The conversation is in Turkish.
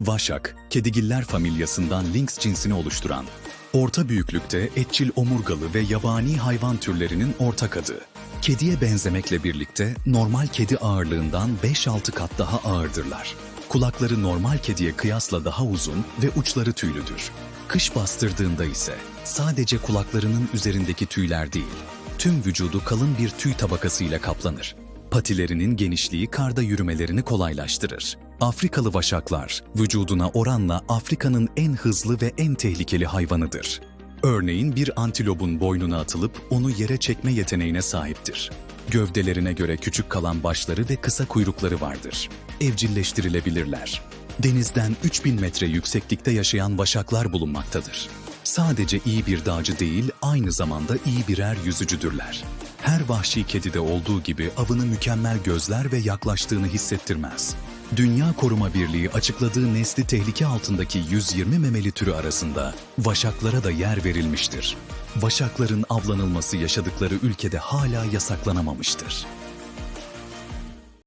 Vaşak, kedigiller familyasından lynx cinsini oluşturan, orta büyüklükte etçil omurgalı ve yabani hayvan türlerinin ortak adı. Kediye benzemekle birlikte normal kedi ağırlığından 5-6 kat daha ağırdırlar. Kulakları normal kediye kıyasla daha uzun ve uçları tüylüdür. Kış bastırdığında ise sadece kulaklarının üzerindeki tüyler değil, tüm vücudu kalın bir tüy tabakasıyla kaplanır. Patilerinin genişliği karda yürümelerini kolaylaştırır. Afrikalı vaşaklar vücuduna oranla Afrika'nın en hızlı ve en tehlikeli hayvanıdır. Örneğin bir antilopun boynuna atılıp onu yere çekme yeteneğine sahiptir. Gövdelerine göre küçük kalan başları ve kısa kuyrukları vardır. Evcilleştirilebilirler. Denizden 3000 metre yükseklikte yaşayan vaşaklar bulunmaktadır. Sadece iyi bir dağcı değil, aynı zamanda iyi birer yüzücüdürler. Her vahşi kedide olduğu gibi avını mükemmel gözler ve yaklaştığını hissettirmez. Dünya Koruma Birliği açıkladığı nesli tehlike altındaki 120 memeli türü arasında vaşaklara da yer verilmiştir. Vaşakların avlanılması yaşadıkları ülkede hala yasaklanamamıştır.